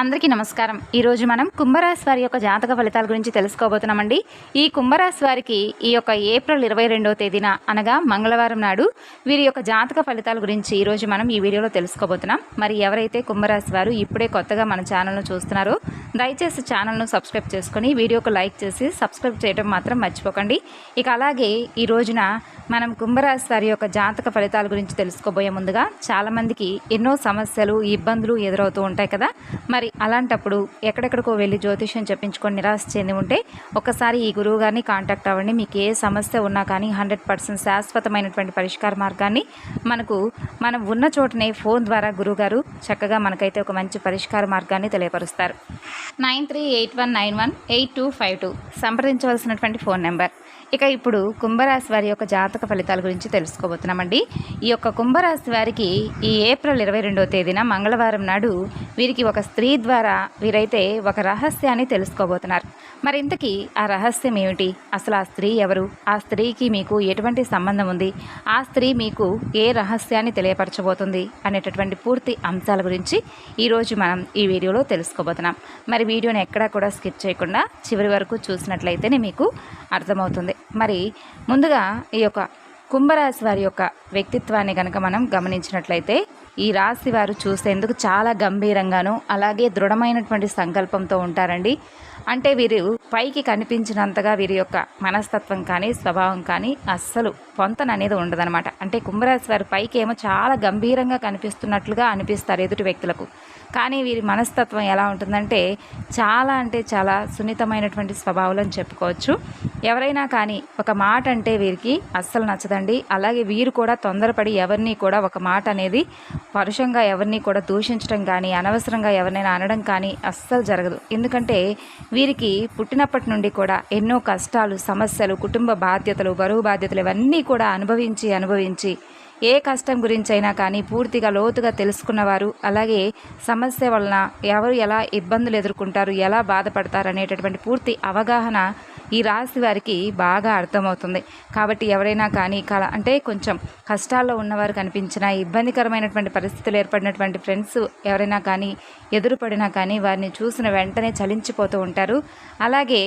అందరికీ నమస్కారం. ఈరోజు మనం కుంభరాశి వారి యొక్క జాతక ఫలితాల గురించి తెలుసుకోబోతున్నామండి. ఈ కుంభరాశి వారికి ఈ యొక్క ఏప్రిల్ ఇరవై రెండవ తేదీన అనగా మంగళవారం నాడు వీరి యొక్క జాతక ఫలితాల గురించి ఈరోజు మనం ఈ వీడియోలో తెలుసుకోబోతున్నాం. మరి ఎవరైతే కుంభరాశి వారు ఇప్పుడే కొత్తగా మన ఛానల్ను చూస్తున్నారో దయచేసి ఛానల్ను సబ్స్క్రైబ్ చేసుకొని వీడియోకు లైక్ చేసి సబ్స్క్రైబ్ చేయడం మాత్రం మర్చిపోకండి. ఇక అలాగే ఈ రోజున మనం కుంభరాశి వారి యొక్క జాతక ఫలితాల గురించి తెలుసుకోబోయే ముందుగా చాలామందికి ఎన్నో సమస్యలు ఇబ్బందులు ఎదురవుతూ ఉంటాయి కదా. మరి అలాంటప్పుడు ఎక్కడెక్కడికో వెళ్ళి జ్యోతిష్యం చెప్పించుకొని నిరాశ చెంది ఉంటే ఒకసారి ఈ గురువు గారిని కాంటాక్ట్ అవ్వండి. మీకు ఏ సమస్య ఉన్నా కానీ హండ్రెడ్ పర్సెంట్ శాశ్వతమైనటువంటి పరిష్కార మార్గాన్ని మనకు మనం ఉన్న చోటనే ఫోన్ ద్వారా గురువుగారు చక్కగా మనకైతే ఒక మంచి పరిష్కార మార్గాన్ని తెలియపరుస్తారు. Nine three eight one nine one eight two five two సంప్రదించవలసినటువంటి phone number. ఇక ఇప్పుడు కుంభరాశి వారి యొక్క జాతక ఫలితాల గురించి తెలుసుకోబోతున్నామండి. ఈ యొక్క కుంభరాశి వారికి ఈ ఏప్రిల్ ఇరవై రెండవ తేదీన మంగళవారం నాడు వీరికి ఒక స్త్రీ ద్వారా వీరైతే ఒక రహస్యాన్ని తెలుసుకోబోతున్నారు. మరి ఇంతకీ ఆ రహస్యం ఏమిటి? అసలు ఆ స్త్రీ ఎవరు? ఆ స్త్రీకి మీకు ఎటువంటి సంబంధం ఉంది? ఆ స్త్రీ మీకు ఏ రహస్యాన్ని తెలియపరచబోతుంది? అనేటటువంటి పూర్తి అంశాల గురించి ఈరోజు మనం ఈ వీడియోలో తెలుసుకోబోతున్నాం. మరి వీడియోని ఎక్కడా కూడా స్కిప్ చేయకుండా చివరి వరకు చూసినట్లయితేనే మీకు అర్థమవుతుంది. మరి ముందుగా ఈ యొక్క కుంభరాశి వారి యొక్క వ్యక్తిత్వాన్ని కనుక మనం గమనించినట్లయితే ఈ రాశి వారు చూసేందుకు చాలా గంభీరంగాను అలాగే దృఢమైనటువంటి సంకల్పంతో ఉంటారండి. అంటే వీరు పైకి కనిపించినంతగా వీరి యొక్క మనస్తత్వం కానీ స్వభావం కానీ అస్సలు పొంతన అనేది ఉండదనమాట అంటే కుంభరాశి వారి పైకి ఏమో చాలా గంభీరంగా కనిపిస్తున్నట్లుగా అనిపిస్తారు ఎదుటి వ్యక్తులకు. కానీ వీరి మనస్తత్వం ఎలా ఉంటుందంటే చాలా అంటే చాలా సున్నితమైనటువంటి స్వభావం అని చెప్పుకోవచ్చు. ఎవరైనా కానీ ఒక మాట అంటే వీరికి అస్సలు నచ్చదండి. అలాగే వీరు కూడా తొందరపడి ఎవరిని కూడా ఒక మాట అనేది పరుషంగా ఎవరిని కూడా దూషించడం కానీ అనవసరంగా ఎవరినైనా అనడం కానీ అస్సలు జరగదు. ఎందుకంటే వీరికి పుట్టినప్పటి నుండి కూడా ఎన్నో కష్టాలు సమస్యలు కుటుంబ బాధ్యతలు బరువు బాధ్యతలు ఇవన్నీ కూడా అనుభవించి అనుభవించి ఏ కష్టం గురించి అయినా కానీ పూర్తిగా లోతుగా తెలుసుకున్నవారు. అలాగే సమస్య వలన ఎవరు ఎలా ఇబ్బందులు ఎదుర్కొంటారు ఎలా బాధపడతారు అనేటటువంటి పూర్తి అవగాహన ఈ రాశి వారికి బాగా అర్థమవుతుంది. కాబట్టి ఎవరైనా కానీ కల అంటే కొంచెం కష్టాల్లో ఉన్నవారు కనిపించినా ఇబ్బందికరమైనటువంటి పరిస్థితులు ఏర్పడినటువంటి ఫ్రెండ్స్ ఎవరైనా కానీ ఎదురుపడినా కానీ వారిని చూసిన వెంటనే చలించిపోతూ ఉంటారు. అలాగే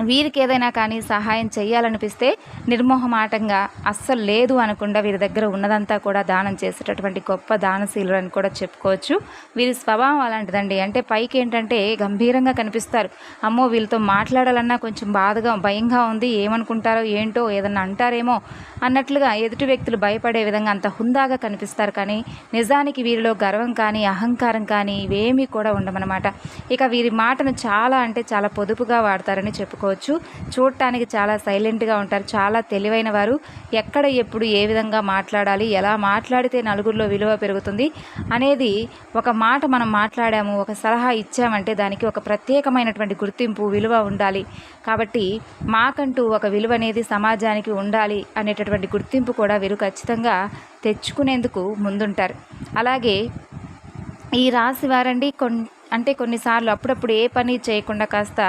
వీరికి ఏదైనా కానీ సహాయం చేయాలనిపిస్తే నిర్మోహమాటంగా అస్సలు లేదు అనకుండా వీరి దగ్గర ఉన్నదంతా కూడా దానం చేసేటటువంటి గొప్ప దానశీలు అని కూడా చెప్పుకోవచ్చు. వీరి స్వభావం అలాంటిదండి. అంటే పైకి ఏంటంటే గంభీరంగా కనిపిస్తారు. అమ్మో వీళ్ళతో మాట్లాడాలన్నా కొంచెం బాధగా భయంగా ఉంది. ఏమనుకుంటారో ఏంటో ఏదన్నా అంటారేమో అన్నట్లుగా ఎదుటి వ్యక్తులు భయపడే విధంగా అంత హుందాగా కనిపిస్తారు. కానీ నిజానికి వీరిలో గర్వం కానీ అహంకారం కానీ ఇవేమీ కూడా ఉండమన్నమాట. ఇక వీరి మాటను చాలా అంటే చాలా పొదుపుగా వాడతారని చెప్పుకోవచ్చు. చూడటానికి చాలా సైలెంట్గా ఉంటారు. చాలా తెలివైన వారు. ఎక్కడ ఎప్పుడు ఏ విధంగా మాట్లాడాలి ఎలా మాట్లాడితే నలుగురిలో విలువ పెరుగుతుంది అనేది ఒక మాట మనం మాట్లాడాము ఒక సలహా ఇచ్చామంటే దానికి ఒక ప్రత్యేకమైనటువంటి గుర్తింపు విలువ ఉండాలి. కాబట్టి మాకంటూ ఒక విలువ అనేది సమాజానికి ఉండాలి అనేటటువంటి గుర్తింపు కూడా వీరు ఖచ్చితంగా తెచ్చుకునేందుకు ముందుంటారు. అలాగే ఈ రాశి వారండి కొన్ని అంటే కొన్నిసార్లు అప్పుడప్పుడు ఏ పని చేయకుండా కాస్త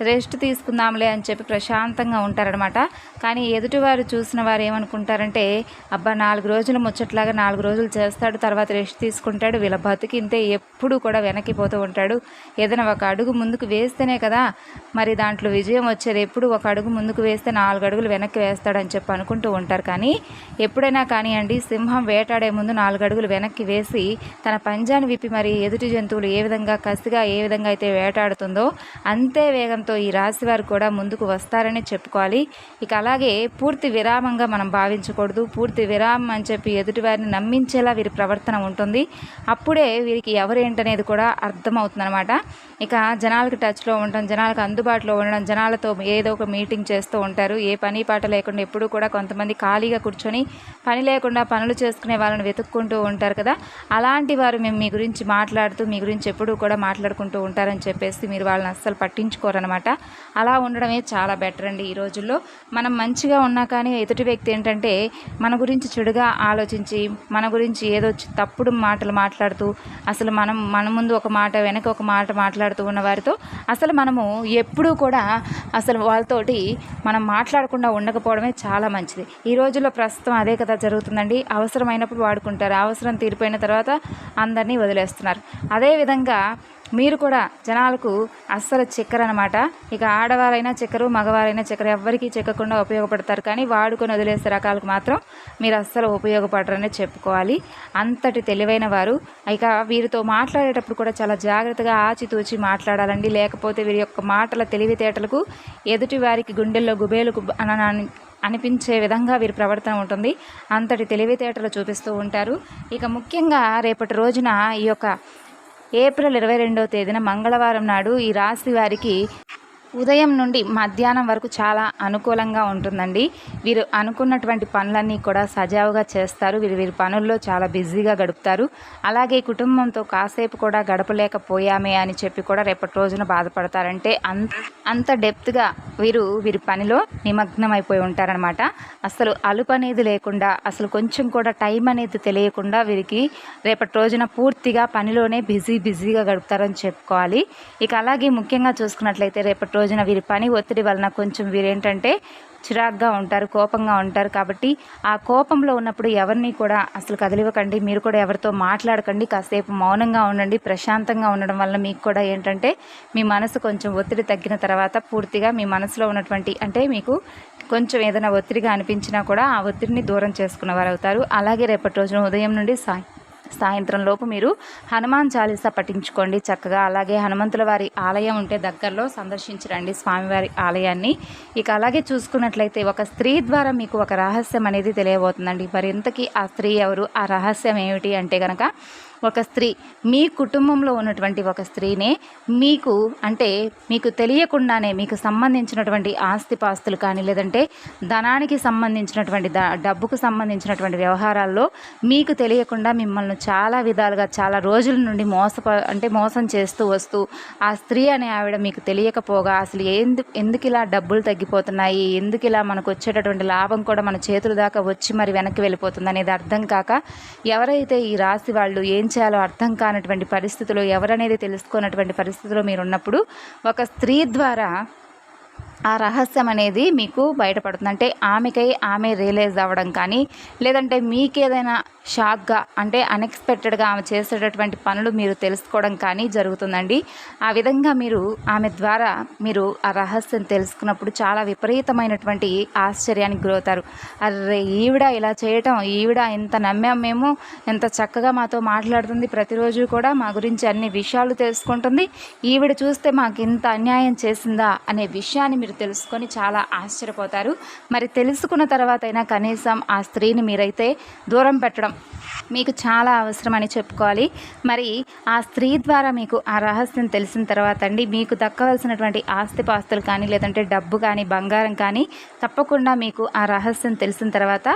రెస్ట్ తీసుకుందాంలే అని చెప్పి ప్రశాంతంగా ఉంటారనమాట కానీ ఎదుటివారు చూసిన వారు ఏమనుకుంటారంటే అబ్బా నాలుగు రోజులు ముచ్చట్లాగా నాలుగు రోజులు చేస్తాడు తర్వాత రెస్ట్ తీసుకుంటాడు వీళ్ళ బతికింతే ఎప్పుడు కూడా వెనక్కి పోతూ ఉంటాడు. ఏదైనా ఒక అడుగు ముందుకు వేస్తేనే కదా మరి దాంట్లో విజయం వచ్చేది ఎప్పుడు? ఒక అడుగు ముందుకు వేస్తే నాలుగు అడుగులు వెనక్కి వేస్తాడని చెప్పి అనుకుంటూ ఉంటారు. కానీ ఎప్పుడైనా కానివ్వండి సింహం వేటాడే ముందు నాలుగు అడుగులు వెనక్కి వేసి తన పంజాన్ని విప్పి మరి ఎదుటి జంతువులు ఏ విధంగా కసిగా ఏ విధంగా అయితే వేటాడుతుందో అంతే వేగంతో ఈ రాశి వారు కూడా ముందుకు వస్తారని చెప్పుకోవాలి. ఇక అలాగే పూర్తి విరామంగా మనం భావించకూడదు. పూర్తి విరామం అని చెప్పి ఎదుటివారిని నమ్మించేలా వీరి ప్రవర్తన ఉంటుంది. అప్పుడే వీరికి ఎవరేంటనేది కూడా అర్థమవుతుందన్నమాట. ఇక జనాలకు టచ్లో ఉండడం జనాలకు అందుబాటులో ఉండడం జనాలతో ఏదో ఒక మీటింగ్ చేస్తూ ఉంటారు. ఏ పని పాట లేకుండా ఎప్పుడూ కూడా కొంతమంది ఖాళీగా కూర్చొని పని లేకుండా పనులు చేసుకునే వాళ్ళని వెతుక్కుంటూ ఉంటారు కదా. అలాంటి వారు మేము మీ గురించి మాట్లాడుతూ మీ గురించి ఎప్పుడూ కూడా మాట్లాడుకుంటూ ఉంటారని చెప్పేసి మీరు వాళ్ళని అస్సలు పట్టించుకోరనమాట అలా ఉండడమే చాలా బెటర్ అండి ఈ రోజుల్లో. మనం మంచిగా ఉన్నా కానీ ఎదుటి వ్యక్తి ఏంటంటే మన గురించి చెడుగా ఆలోచించి మన గురించి ఏదో తప్పుడు మాటలు మాట్లాడుతూ అసలు మనం మన ముందు ఒక మాట వెనక ఒక మాట మాట్లాడుతూ ఉన్న వారితో అసలు మనము ఎప్పుడూ కూడా అసలు వాళ్ళతోటి మనం మాట్లాడకుండా ఉండకపోవడమే చాలా మంచిది. ఈ రోజుల్లో ప్రస్తుతం అదే కదా జరుగుతుందండి. అవసరమైనప్పుడు వాడుకుంటారు. అవసరం తీరిపోయిన తర్వాత అందరినీ వదిలేస్తున్నారు. అదేవిధంగా మీరు కూడా జనాలకు అస్సలు చెక్కరు అనమాట ఇక ఆడవారైనా చెక్కరు మగవారైనా చెక్కరు ఎవ్వరికీ చెక్కకుండా ఉపయోగపడతారు. కానీ వాడుకొని వదిలేసే రకాలకు మాత్రం మీరు అస్సలు ఉపయోగపడరనే చెప్పుకోవాలి. అంతటి తెలివైన వారు. ఇక వీరితో మాట్లాడేటప్పుడు కూడా చాలా జాగ్రత్తగా ఆచితూచి మాట్లాడాలండి. లేకపోతే వీరి యొక్క మాటల తెలివితేటలకు ఎదుటి వారికి గుండెల్లో గుబేలకు అని అనిపించే విధంగా వీరి ప్రవర్తన ఉంటుంది. అంతటి తెలివితేటలు చూపిస్తూ ఉంటారు. ఇక ముఖ్యంగా రేపటి రోజున ఈ యొక్క ఏప్రిల్ ఇరవై రెండవ తేదీన మంగళవారం నాడు ఈ రాశి వారికి ఉదయం నుండి మధ్యాహ్నం వరకు చాలా అనుకూలంగా ఉంటుందండి. వీరు అనుకున్నటువంటి పనులన్నీ కూడా సజావుగా చేస్తారు. వీరు వీరి పనుల్లో చాలా బిజీగా గడుపుతారు. అలాగే కుటుంబంతో కాసేపు కూడా గడపలేకపోయామే అని చెప్పి కూడా రేపటి రోజున బాధపడతారంటే అంత అంత డెప్త్గా వీరు వీరి పనిలో నిమగ్నం అయిపోయి ఉంటారనమాట అసలు అలుపు అనేది లేకుండా అసలు కొంచెం కూడా టైం అనేది తెలియకుండా వీరికి రేపటి రోజున పూర్తిగా పనిలోనే బిజీ బిజీగా గడుపుతారని చెప్పుకోవాలి. ఇక అలాగే ముఖ్యంగా చూసుకున్నట్లయితే రేపటి రోజున వీరి పని ఒత్తిడి వలన కొంచెం వీరేంటంటే చిరాగ్గా ఉంటారు కోపంగా ఉంటారు కాబట్టి ఆ కోపంలో ఉన్నప్పుడు ఎవరిని కూడా అసలు కదిలివ్వకండి మీరు కూడా ఎవరితో మాట్లాడకండి కాసేపు మౌనంగా ఉండండి ప్రశాంతంగా ఉండడం వల్ల మీకు కూడా ఏంటంటే మీ మనసు కొంచెం ఒత్తిడి తగ్గిన తర్వాత పూర్తిగా మీ మనసులో ఉన్నటువంటి అంటే మీకు కొంచెం ఏదైనా ఒత్తిడిగా అనిపించినా కూడా ఆ ఒత్తిడిని దూరం చేసుకున్న వారు అవుతారు అలాగే రేపటి రోజున ఉదయం నుండి సాయం సాయంత్రం లోపు మీరు హనుమాన్ చాలీసా పఠించుకోండి చక్కగా. అలాగే హనుమంతుల వారి ఆలయం ఉంటే దగ్గరలో సందర్శించరండి స్వామివారి ఆలయాన్ని. ఇక అలాగే చూసుకున్నట్లయితే ఒక స్త్రీ ద్వారా మీకు ఒక రహస్యం అనేది తెలియబోతుందండి. మరి ఇంతకీ ఆ స్త్రీ ఎవరు? ఆ రహస్యం ఏమిటి అంటే కనుక ఒక స్త్రీ మీ కుటుంబంలో ఉన్నటువంటి ఒక స్త్రీనే మీకు అంటే మీకు తెలియకుండానే మీకు సంబంధించినటువంటి ఆస్తిపాస్తులు కానీ లేదంటే ధనానికి సంబంధించినటువంటి డబ్బుకు సంబంధించినటువంటి వ్యవహారాల్లో మీకు తెలియకుండా మిమ్మల్ని చాలా విధాలుగా చాలా రోజుల నుండి మోసప అంటే మోసం చేస్తూ వస్తూ ఆ స్త్రీ అనే ఆవిడ మీకు తెలియకపోగా అసలు ఎందుకు ఎందుకు ఇలా డబ్బులు తగ్గిపోతున్నాయి ఎందుకు ఇలా మనకు వచ్చేటటువంటి లాభం కూడా మన చేతుల దాకా వచ్చి మరి వెనక్కి వెళ్ళిపోతుంది అనేది అర్థం కాక ఎవరైతే ఈ రాశి వాళ్ళు ఏం చేయాలో అర్థం కానటువంటి పరిస్థితులు ఎవరనేది తెలుసుకున్నటువంటి పరిస్థితిలో మీరు ఉన్నప్పుడు ఒక స్త్రీ ద్వారా ఆ రహస్యం అనేది మీకు బయటపడుతుంది. అంటే ఆమెకై ఆమె రియలైజ్ అవ్వడం కానీ లేదంటే మీకేదైనా షాక్గా అంటే అన్ఎక్స్పెక్టెడ్గా ఆమె చేసేటటువంటి పనులు మీరు తెలుసుకోవడం కానీ జరుగుతుందండి. ఆ విధంగా మీరు ఆమె ద్వారా మీరు ఆ రహస్యం తెలుసుకున్నప్పుడు చాలా విపరీతమైనటువంటి ఆశ్చర్యానికి గురవుతారు. అరే ఈవిడ ఇలా చేయటం ఈవిడ ఎంత నమ్మాం మేము ఎంత చక్కగా మాతో మాట్లాడుతుంది ప్రతిరోజు కూడా మా గురించి అన్ని విషయాలు తెలుసుకుంటుంది. ఈవిడ చూస్తే మాకు ఇంత అన్యాయం చేసిందా అనే విషయాన్ని మీరు తెలుసుకొని చాలా ఆశ్చర్యపోతారు. మరి తెలుసుకున్న తర్వాత అయినా కనీసం ఆ స్త్రీని మీరైతే దూరం పెట్టడం మీకు చాలా అవసరం అని చెప్పుకోవాలి. మరి ఆ స్త్రీ ద్వారా మీకు ఆ రహస్యం తెలిసిన తర్వాత అండి మీకు దక్కవలసినటువంటి ఆస్తిపాస్తులు కానీ లేదంటే డబ్బు కానీ బంగారం కానీ తప్పకుండా మీకు ఆ రహస్యం తెలిసిన తర్వాత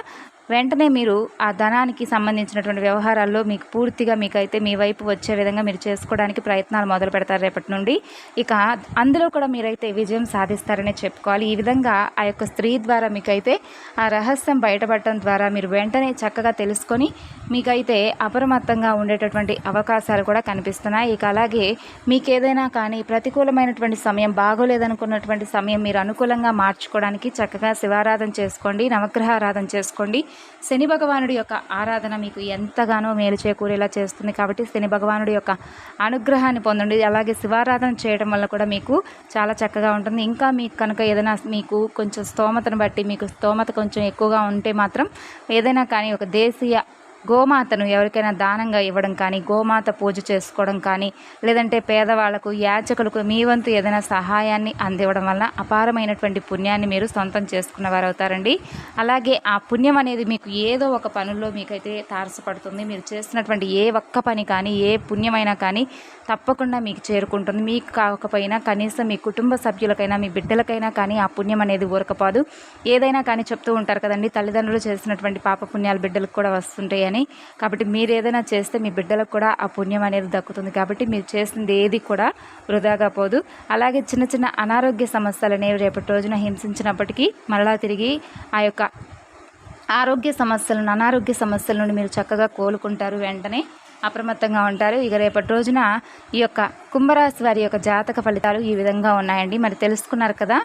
వెంటనే మీరు ఆ ధనానికి సంబంధించినటువంటి వ్యవహారాల్లో మీకు పూర్తిగా మీకైతే మీ వైపు వచ్చే విధంగా మీరు చేసుకోవడానికి ప్రయత్నాలు మొదలు పెడతారు రేపటి నుండి. ఇక అందులో కూడా మీరైతే విజయం సాధిస్తారనే చెప్పుకోవాలి. ఈ విధంగా ఆ యొక్క స్త్రీ ద్వారా మీకైతే ఆ రహస్యం బయటపడటం ద్వారా మీరు వెంటనే చక్కగా తెలుసుకొని మీకైతే అప్రమత్తంగా ఉండేటటువంటి అవకాశాలు కూడా కనిపిస్తున్నాయి. ఇక అలాగే మీకు ఏదైనా కానీ ప్రతికూలమైనటువంటి సమయం బాగోలేదనుకున్నటువంటి సమయం మీరు అనుకూలంగా మార్చుకోవడానికి చక్కగా శివారాధన చేసుకోండి నవగ్రహారాధన చేసుకోండి. శని భగవానుడి యొక్క ఆరాధన మీకు ఎంతగానో మేలు చేకూరేలా చేస్తుంది కాబట్టి శని భగవానుడి యొక్క అనుగ్రహాన్ని పొందండి. అలాగే శివారాధన చేయడం వల్ల కూడా మీకు చాలా చక్కగా ఉంటుంది. ఇంకా మీకు కనుక ఏదైనా మీకు కొంచెం స్తోమతను బట్టి మీకు స్తోమత కొంచెం ఎక్కువగా ఉంటే మాత్రం ఏదైనా కానీ ఒక దేశీయ గోమాతను ఎవరికైనా దానంగా ఇవ్వడం కానీ గోమాత పూజ చేసుకోవడం కానీ లేదంటే పేదవాళ్ళకు యాచకులకు మీ వంతు ఏదైనా సహాయాన్ని అందివ్వడం వల్ల అపారమైనటువంటి పుణ్యాన్ని మీరు సొంతం చేసుకున్నవారు అవుతారండి అలాగే ఆ పుణ్యం అనేది మీకు ఏదో ఒక పనుల్లో మీకైతే తారసపడుతుంది. మీరు చేస్తున్నటువంటి ఏ ఒక్క పని కానీ ఏ పుణ్యమైనా కానీ తప్పకుండా మీకు చేరుకుంటుంది. మీకు కాకపోయినా కనీసం మీ కుటుంబ సభ్యులకైనా మీ బిడ్డలకైనా కానీ ఆ పుణ్యం అనేది ఊరకపోదు ఏదైనా కానీ చెప్తూ ఉంటారు కదండి తల్లిదండ్రులు చేసినటువంటి పాప పుణ్యాలు బిడ్డలకు కూడా వస్తుంటాయి అని కాబట్టి మీరు ఏదైనా చేస్తే మీ బిడ్డలకు కూడా ఆ పుణ్యం అనేది దక్కుతుంది. కాబట్టి మీరు చేసింది ఏది కూడా వృధాగా పోదు. అలాగే చిన్న చిన్న అనారోగ్య సమస్యలు అనేవి రేపటి రోజున హింసించినప్పటికీ మరలా తిరిగి ఆ యొక్క ఆరోగ్య సమస్యలను అనారోగ్య సమస్యల నుండి మీరు చక్కగా కోలుకుంటారు. వెంటనే అప్రమత్తంగా ఉంటారు. ఇక రేపటి రోజున ఈ యొక్క కుంభరాశి వారి యొక్క జాతక ఫలితాలు ఈ విధంగా ఉన్నాయండి. మరి తెలుసుకున్నారు కదా?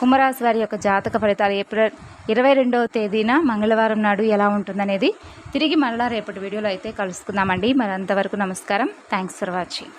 కుంభరాశి వారి యొక్క జాతక ఫలితాలు ఏప్రిల్ ఇరవై రెండవ తేదీన మంగళవారం నాడు ఎలా ఉంటుందనేది తిరిగి మళ్ళా రేపటి వీడియోలో అయితే కలుసుకుందామండి. మరి అంతవరకు నమస్కారం. Thanks for watching